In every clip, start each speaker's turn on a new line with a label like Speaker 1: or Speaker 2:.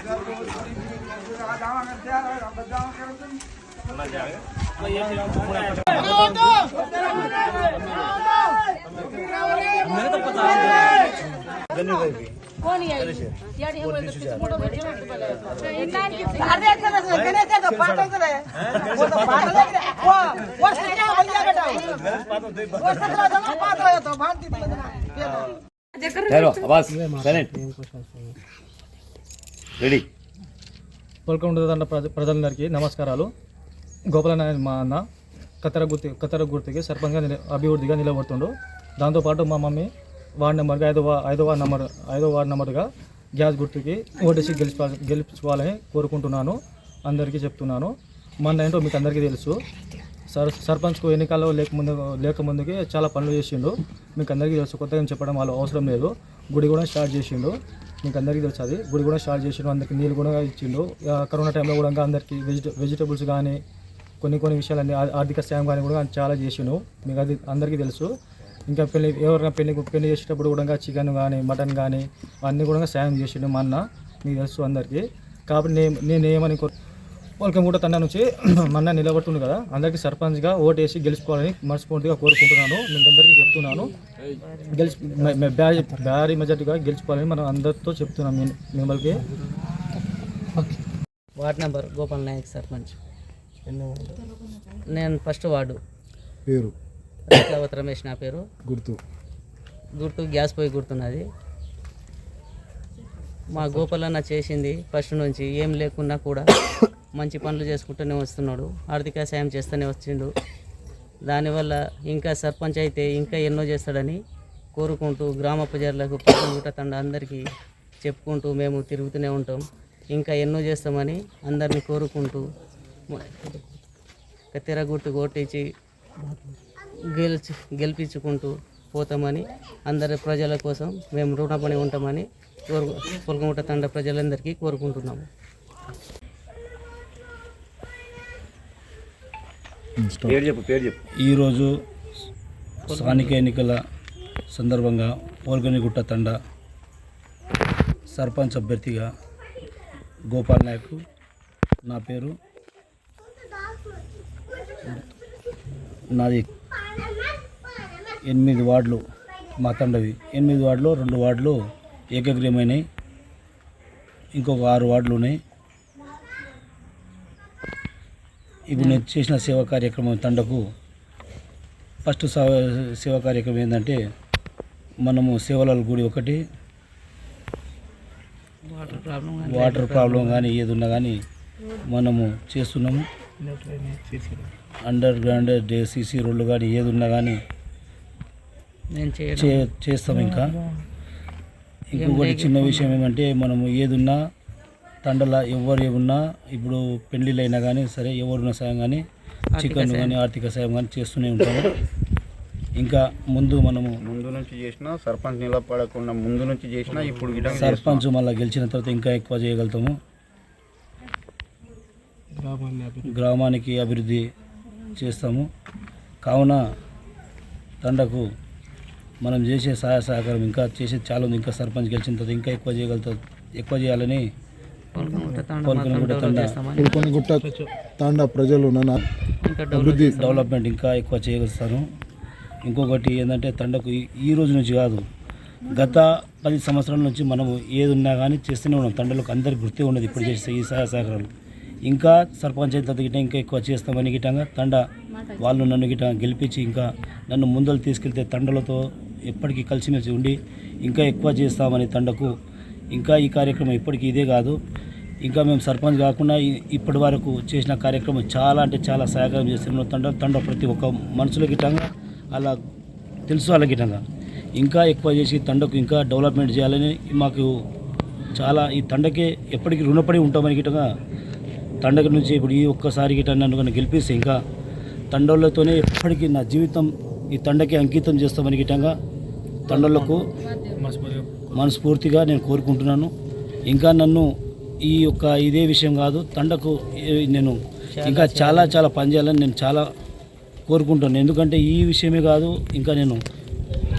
Speaker 1: तो पता है कौन है यार हम फ़ोटो भेजो ना पहले
Speaker 2: अरे ऐसा ना गणेश का पाटा चला है वो तो पाटा लग रहा है वो वो सच्चा भैया बेटा वो सच्चा जमा पाटा है तो भारती दे देना हेलो आवाज़ साइलेंट
Speaker 3: రెడీ.
Speaker 4: పల్కొండ దండ ప్రజ ప్రజలందరికీ నమస్కారాలు. గోపాలనారాయణ మా అన్న కత్తెర గుర్తి కత్తెర గుర్తుకి సర్పంచ్గా నిల అభివృద్ధిగా నిలబడుతుండు. దాంతోపాటు మా మమ్మీ వార్డ్ నెంబర్గా ఐదో ఐదవ ఐదో నెంబర్ ఐదో వార్డు నెంబర్గా గ్యాస్ గుర్తుకి ఓటేసి గెలిపా గెలిపించుకోవాలని కోరుకుంటున్నాను. అందరికీ చెప్తున్నాను. మన ఏంటో మీకు అందరికీ తెలుసు. సర్ సర్పంచ్కు ఎన్నికల్లో లేకముందు లేకముందుకి చాలా పనులు చేసిండు. మీకు అందరికీ తెలుసు కొత్తగా చెప్పడం వాళ్ళు అవసరం లేదు. గుడి కూడా స్టార్ట్ చేసిండు. మీకు అందరికీ తెలుసు అది. గుడి కూడా స్టార్ట్ చేసిండు అందరికి నీళ్ళు కూడా ఇచ్చిండు. కరోనా టైంలో కూడా అందరికీ వెజిట వెజిటబుల్స్ కానీ కొన్ని కొన్ని విషయాలన్నీ ఆర్థిక సాయం కానీ కూడా చాలా చేసిండు. మీకు అది అందరికీ తెలుసు. ఇంకా పెళ్ళి ఎవరైనా పెళ్ళి పెళ్ళి చేసేటప్పుడు కూడా చికెన్ కానీ మటన్ కానీ అన్నీ కూడా సాయం చేసిండు మా అన్న. మీకు తెలుసు అందరికీ. కాబట్టి నేను నేను కోరు వాళ్ళకి మూట తండ నుంచి మన్న నిలబడుతుంది కదా. అందరికీ సర్పంచ్గా ఓటేసి గెలుచుకోవాలని మనస్ఫూర్తిగా కోరుకుంటున్నాను. అందరికీ చెప్తున్నాను. గెలిచి భారీ భారీ మెజార్టీగా గెలుచుకోవాలని మనం అందరితో చెప్తున్నాం. మిమ్మల్ని
Speaker 5: వార్డ్ నెంబర్ గోపాల్ నాయక్ సర్పంచ్. నేను ఫస్ట్ వార్డు.
Speaker 6: పేరు?
Speaker 5: రేఖావత్ రమేష్ నా పేరు.
Speaker 6: గుర్తు.
Speaker 5: గుర్తు గ్యాస్ పొయ్యి గుర్తున్నది. మా గోపాలన్న చేసింది ఫస్ట్ నుంచి ఏం లేకున్నా కూడా. మంచి పనులు చేసుకుంటూనే వస్తున్నాడు. ఆర్థిక సాయం చేస్తూనే వచ్చిండు. దానివల్ల ఇంకా సర్పంచ్ అయితే ఇంకా ఎన్నో చేస్తాడని కోరుకుంటూ గ్రామ ప్రజలకు పక్కన తండ అందరికీ చెప్పుకుంటూ మేము తిరుగుతూనే ఉంటాం. ఇంకా ఎన్నో చేస్తామని అందరినీ కోరుకుంటూ కత్తెర కొట్టించి గెలిచి గెలిపించుకుంటూ పోతామని అందరి ప్రజల కోసం మేము రుణపడి ఉంటామని కోరు పొలకముట్ట తండ ప్రజలందరికీ కోరుకుంటున్నాము.
Speaker 3: పేరు చెప్పు పేరు చెప్పు.
Speaker 4: ఈరోజు స్థానిక ఎన్నికల సందర్భంగా ఓల్గనిగుట్ట తండ సర్పంచ్ అభ్యర్థిగా గోపాల్ నాయక్ నా పేరు. నాది ఎనిమిది వార్డులు మా తండవి. ఎనిమిది వార్డులు రెండు వార్డులు ఏకగ్రీయమైనవి ఇంకొక ఆరు వార్డులు ఉన్నాయి. ఇప్పుడు నేను చేసిన సేవా కార్యక్రమం తండకు ఫస్ట్ సవ- సేవా కార్యక్రమం ఏంటంటే మనము సేవలాల గుడి ఒకటి
Speaker 5: వాటర్ ప్రాబ్లం
Speaker 4: కానీ ఏది ఉన్నా కానీ మనము చేస్తున్నాము. అండర్ గ్రౌండ్ సీసీ రోడ్లు కానీ ఏది ఉన్నా కానీ
Speaker 5: నేను చేయడం.
Speaker 4: చే చేస్తాం ఇంకా. ఇంకొకటి చిన్న విషయం ఏమంటే మనము ఏదున్నా తండల ఎవరు ఏమున్నా ఇప్పుడు పెళ్ళిళ్ళు అయినా కానీ సరే ఎవరున్న సాయం కానీ చికెన్ కానీ ఆర్థిక సాయం కానీ చేస్తూనే ఉంటాము. ఇంకా ముందు మనము
Speaker 3: ముందు నుంచి చేసినా సర్పంచ్ నిలబడకుండా ముందు నుంచి చేసినా ఇప్పుడు
Speaker 4: సర్పంచ్ మళ్ళీ గెలిచిన తర్వాత ఇంకా ఎక్కువ చేయగలుగుతాము. గ్రామానికి అభివృద్ధి చేస్తాము. కావున తండకు మనం చేసే సహాయ సహకారం ఇంకా చేసేది చాలా ఉంది ఇంకా సర్పంచ్ గెలిచిన తర్వాత ఇంకా ఎక్కువ చేయగలుగుతాం ఎక్కువ చేయాలని
Speaker 5: పొలకముట్ట తండ
Speaker 6: ప్రజలు నన్ను అభివృద్ధి
Speaker 4: డెవలప్మెంట్ ఇంకా ఎక్కువ చేయగలుగుతాను ఇంకొకటి ఏంటంటే తండకు ఈ- ఈ రోజు నుంచి కాదు గత పది సంవత్సరాల నుంచి మనము ఏది ఉన్నా కానీ చేస్తూనే ఉన్నాం. తండలకు అందరికి గుర్తే ఉన్నది ఇప్పుడు చేసే ఈ సహాయ సహకారాలు.
Speaker 7: ఇంకా సర్పంచ్ అయితే గిట్ట ఇంకా ఎక్కువ చేస్తామని గిట్టంగా తండ వాళ్ళు నన్ను గిట్ట గెలిపించి ఇంకా నన్ను ముందలు తీసుకెళ్తే తండలతో ఎప్పటికీ కలిసిమెలిసి ఉండి ఇంకా ఎక్కువ చేస్తామని తండకు ఇంకా ఈ కార్యక్రమం ఇప్పటికీ ఇదే కాదు. ఇంకా మేము సర్పంచ్ కాకుండా ఇప్పటి వరకు చేసిన కార్యక్రమం చాలా అంటే చాలా సహకారం చేస్తున్న తండ తండ ప్రతి ఒక్క మనుషుల గిట్టంగా అలా తెలుసు వాళ్ళ గిట్టంగా. ఇంకా ఎక్కువ చేసి తండకు ఇంకా డెవలప్మెంట్ చేయాలని మాకు చాలా ఈ తండకే ఎప్పటికీ రుణపడి ఉంటామని గిట్టంగా తండక నుంచి ఇప్పుడు ఈ ఒక్కసారి గిట్ట నన్ను కన్నా గెలిపిస్తే ఇంకా తండోళ్ళతోనే ఎప్పటికీ నా జీవితం ఈ తండకే అంకితం చేస్తామని గిట్టంగా తండోళ్ళకు మనస్ఫూర్తిగా నేను కోరుకుంటున్నాను. ఇంకా నన్ను ఈ యొక్క ఇదే విషయం కాదు తండకు నేను ఇంకా చాలా చాలా పనిచేయాలని నేను చాలా కోరుకుంటాను ఎందుకంటే ఈ విషయమే కాదు ఇంకా నేను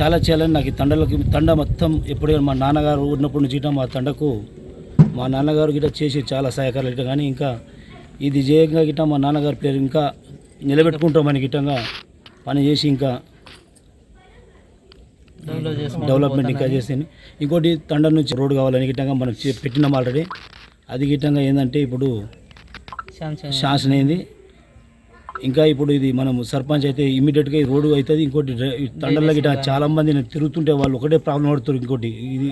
Speaker 7: చాలా చేయాలని నాకు ఈ తండలకి తండ మొత్తం ఎప్పుడైనా మా నాన్నగారు ఉన్నప్పటి నుంచి మా తండకు మా నాన్నగారు గిట్ట చేసి చాలా సహాయకారాలు గిట్ట కానీ ఇంకా ఇది జయంగా గిట్ట మా నాన్నగారి పేరు ఇంకా నిలబెట్టుకుంటామని గిట్టంగా పని చేసి ఇంకా డెవలప్మెంట్ ఇంకా చేసి ఇంకోటి తండ నుంచి రోడ్డు కావాలని గిట్టంగా మనం పెట్టినాం ఆల్రెడీ. అది గిట్టంగా ఏంటంటే ఇప్పుడు
Speaker 5: శాంక్షన్
Speaker 7: అయింది. ఇంకా ఇప్పుడు ఇది మనం సర్పంచ్ అయితే ఇమీడియట్గా ఈ రోడ్డు అవుతుంది. ఇంకోటి తండల్లో గిట్ట చాలా మంది తిరుగుతుంటే వాళ్ళు ఒకటే ప్రాబ్లం పడుతారు ఇంకోటి. ఇది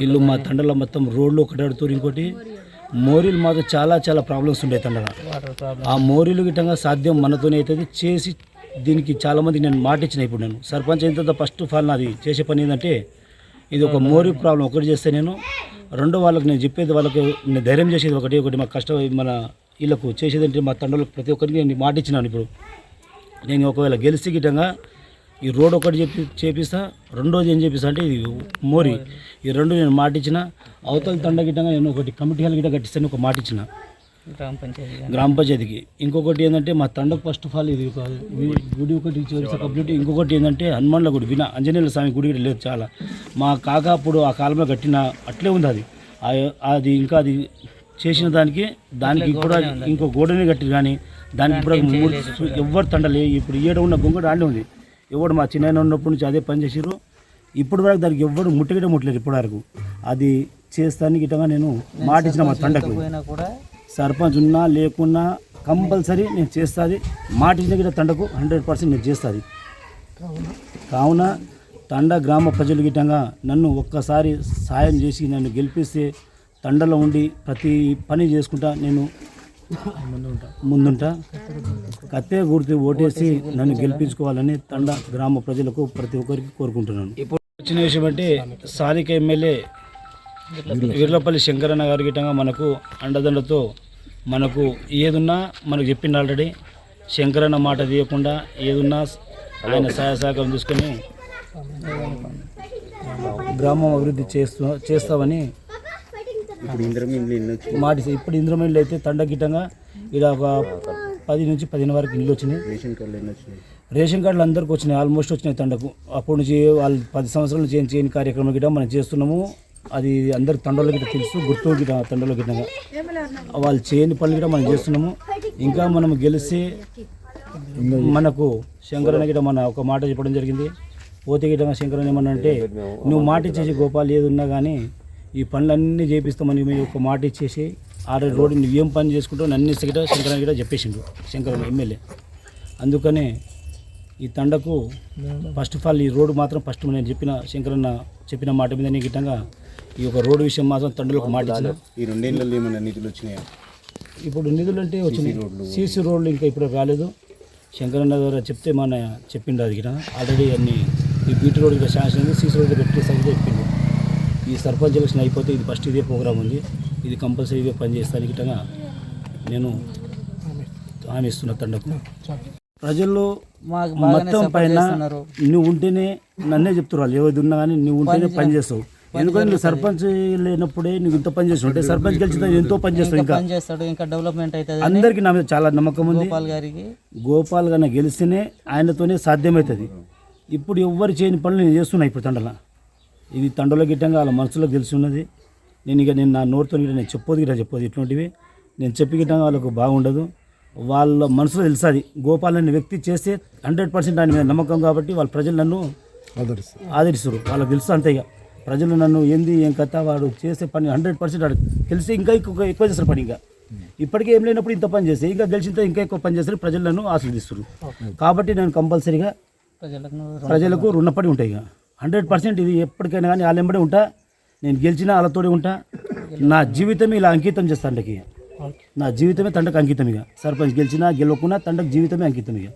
Speaker 7: వీళ్ళు మా తండలో మొత్తం రోడ్లు ఒకటే అడుగుతారు ఇంకోటి. మోరీలు మాత్రం చాలా చాలా ప్రాబ్లమ్స్ ఉండే తండల.
Speaker 5: ప్రాబ్లం
Speaker 7: ఆ మోరీలు గిట్టంగా సాధ్యం మనతోనే అవుతుంది. చేసి దీనికి చాలామంది నేను మాట ఇచ్చిన ఇప్పుడు నేను. సర్పంచ్ అయిన తర్వాత ఫస్ట్ ఆఫ్ ఆల్ నాది చేసే పని ఏంటంటే ఇది ఒక మోరీ ప్రాబ్లం ఒకటి చేస్తే నేను రెండో వాళ్ళకి నేను చెప్పేది వాళ్ళకి నేను ధైర్యం చేసేది ఒకటి ఒకటి మా కష్టం మన వీళ్ళకు చేసేది అంటే మా తండ్రులకు ప్రతి ఒక్కరికి నేను మాట ఇచ్చినాను ఇప్పుడు. నేను ఒకవేళ గెలిచి గిట్టంగా ఈ రోడ్ ఒకటి చెప్పి చేపిస్తా రెండోది ఏం చేపిస్తా అంటే ఇది మోరి. ఈ రెండు నేను మాట ఇచ్చిన అవతల తండ గిట్టంగా నేను ఒకటి కమిటీ హాల్ గిట్ట కట్టిస్తాను ఒక మాట ఇచ్చిన.
Speaker 5: గ్రామ పంచాయతీ
Speaker 7: గ్రామ పంచాయతీకి. ఇంకొకటి ఏంటంటే మా తండకు ఫస్ట్ ఆఫ్ ఆల్ ఇది ఒక గుడి ఒకటి కంప్లీట్ ఇంకొకటి ఏంటంటే హనుమాన్ల గుడి విన ఆంజనేయుల స్వామి గుడి లేదు చాలా. మా కాక అప్పుడు ఆ కాలంలో కట్టిన అట్లే ఉంది అది. అది ఇంకా అది చేసిన దానికి దానికి కూడా ఇంకో గోడని కట్టి కానీ దానికి కూడా ఎవరు తండలే ఇప్పుడు ఈడ ఉన్న గొంగడు ఆడే ఉంది. ఎవడు మా చిన్న ఉన్నప్పటి నుంచి అదే పని చేసిర్రు. ఇప్పుడు వరకు దానికి ఎవరు ముట్టగిట ముట్టలేరు ఇప్పటి వరకు. అది చేస్తానికి ఇటగా నేను మాట ఇచ్చిన మా తండకు.
Speaker 5: పోయినా కూడా
Speaker 7: సర్పంచ్ ఉన్నా లేకున్నా కంపల్సరీ నేను చేస్తుంది. మాటించిన గిట్ట తండకు హండ్రెడ్ పర్సెంట్ నేను చేస్తుంది. కావున తండ గ్రామ ప్రజలు గిట్టంగా నన్ను ఒక్కసారి సాయం చేసి నన్ను గెలిపిస్తే తండలో ఉండి ప్రతి పని చేసుకుంటా నేను ముందుంటా. కత్తే గుర్తు ఓటేసి నన్ను గెలిపించుకోవాలని తండ గ్రామ ప్రజలకు ప్రతి ఒక్కరికి కోరుకుంటున్నాను. ఇప్పుడు వచ్చిన విషయం అంటే స్థానిక ఎమ్మెల్యే వీర్లపల్లి శంకరన్న గారి గిట్టంగా మనకు అండదండతో మనకు ఏదున్నా మనకు చెప్పిండు ఆల్రెడీ. శంకరన్న మాట తీయకుండా ఏదున్నా ఆయన సహాయ సహకారం తీసుకొని గ్రామం అభివృద్ధి చేస్తూ చేస్తామని మాట ఇప్పుడు ఇంద్రమిల్లు అయితే తండ గిట్టంగా ఇక్కడ ఒక పది నుంచి పదిహేను వరకు ఇల్లు వచ్చినాయి.
Speaker 3: రేషన్ కార్డులు
Speaker 7: రేషన్ కార్డులు అందరికి వచ్చినాయి ఆల్మోస్ట్ వచ్చినాయి తండకు. అప్పటి నుంచి వాళ్ళు పది సంవత్సరాల నుంచి ఏం చేయని కార్యక్రమం గిట్ట మనం చేస్తున్నాము. అది అందరికి తండలో గిట్ట తెలుసు గుర్తు గిట్ట తండలో గిట్టగా వాళ్ళు చేయని పనులు కూడా మనం చేస్తున్నాము. ఇంకా మనం గెలిస్తే మనకు శంకరన్న గిట్ట మన ఒక మాట చెప్పడం జరిగింది. పోతే గిట్ట శంకరన్న ఏమన్నా అంటే నువ్వు మాట ఇచ్చేసి గోపాల్ ఏది ఉన్నా కానీ ఈ పనులన్నీ చేపిస్తామని మేము ఒక మాట ఇచ్చేసి ఆడ రోడ్డు నువ్వు ఏం పని చేసుకుంటావు నన్ను ఇస్తే గిట్ట శంకరన్న గిట్ట చెప్పేసిండు శంకరన్న ఎమ్మెల్యే. అందుకనే ఈ తండకు ఫస్ట్ ఆఫ్ ఆల్ ఈ రోడ్డు మాత్రం ఫస్ట్ నేను చెప్పిన శంకరన్న చెప్పిన మాట మీద నేను గిట్టంగా ఈ యొక్క రోడ్డు విషయం మాత్రం తండ్రులకు మాట
Speaker 3: ఈ రెండేళ్ళలో ఏమైనా నిధులు వచ్చినాయా?
Speaker 7: ఇప్పుడు నిధులు అంటే వచ్చినాయి. సీసీ రోడ్లు ఇంకా ఇప్పుడు రాలేదు. శంకరన్న గారు చెప్తే మన చెప్పిండు అది గిట ఆల్రెడీ అన్ని ఈ బీటీ రోడ్ ఇక్కడ శాంక్షన్ అయింది సీసీ రోడ్ పెట్టేసరికి చెప్పిండు. ఈ సర్పంచ్ ఎలక్షన్ అయిపోతే ఇది ఫస్ట్ ఇదే ప్రోగ్రామ్ ఉంది. ఇది కంపల్సరీగా పనిచేస్తాను గిట్టగా నేను హామీ ఇస్తున్నా తండకు.
Speaker 5: మాకు బాగానే
Speaker 7: మొత్తం పైన నువ్వు ఉంటేనే నన్నే చెప్తున్నారు వాళ్ళు. ఏది ఉన్నా కానీ నువ్వు ఉంటేనే పని చేస్తావు. ఎందుకంటే నువ్వు సర్పంచ్ లేనప్పుడే నువ్వు ఇంత పని చేస్తావు. అంటే సర్పంచ్ గెలిచితే ఎంతో పని చేస్తావు ఇంకా
Speaker 5: పని చేస్తాడు. ఇంకా డెవలప్మెంట్ అవుతుంది
Speaker 7: అందరికీ నా మీద చాలా నమ్మకం ఉంది.
Speaker 5: గోపాల్ గారికి.
Speaker 7: గోపాల్ గారిని గెలిస్తేనే ఆయనతోనే సాధ్యమవుతుంది. ఇప్పుడు ఎవ్వరు చేయని పనులు నేను చేస్తున్నా ఇప్పుడు తండల. ఇది తండలో గిట్టంగా వాళ్ళ మనసులో తెలిసి ఉన్నది. నేను ఇక నేను నా నోటితో గిట్ట నేను చెప్పొద్దు గిట్ట చెప్పొద్దు. ఇటువంటివి నేను చెప్పి గిట్టంగా వాళ్ళకు బాగుండదు. వాళ్ళ మనసులో తెలుస్తుంది. గోపాల్ అనే వ్యక్తి చేస్తే హండ్రెడ్ పర్సెంట్ ఆయన మీద నమ్మకం కాబట్టి వాళ్ళ ప్రజలు నన్ను
Speaker 6: ఆదరిస్తారు.
Speaker 7: వాళ్ళకి తెలుసు అంతే ఇక. ప్రజలు నన్ను ఏంది ఏం కథ వాడు చేసే పని హండ్రెడ్ పర్సెంట్ వాడు తెలిసి ఇంకా ఎక్కువ ఎక్కువ చేస్తారు పని ఇంకా. ఇప్పటికీ ఏం లేనప్పుడు ఇంత పని చేస్తే ఇంకా గెలిచిన ఇంకా ఎక్కువ పని చేస్తారు ప్రజలు నన్ను ఆశీర్దిస్తున్నారు కాబట్టి నేను కంపల్సరీగా
Speaker 5: ప్రజలకు
Speaker 7: రుణపడి ఉంటాయి ఇక. హండ్రెడ్ పర్సెంట్ ఇది ఎప్పటికైనా కానీ వాళ్ళెంబడి ఉంటా. నేను గెలిచినా వాళ్ళతోటి ఉంటా. నా జీవితమే ఇలా అంకితం చేస్తాను నా జీవితమే తండకు అంకితం ఇక. సర్పంచ్ గెలిచినా గెలవకున్నా తండకు జీవితమే అంకితం ఇక.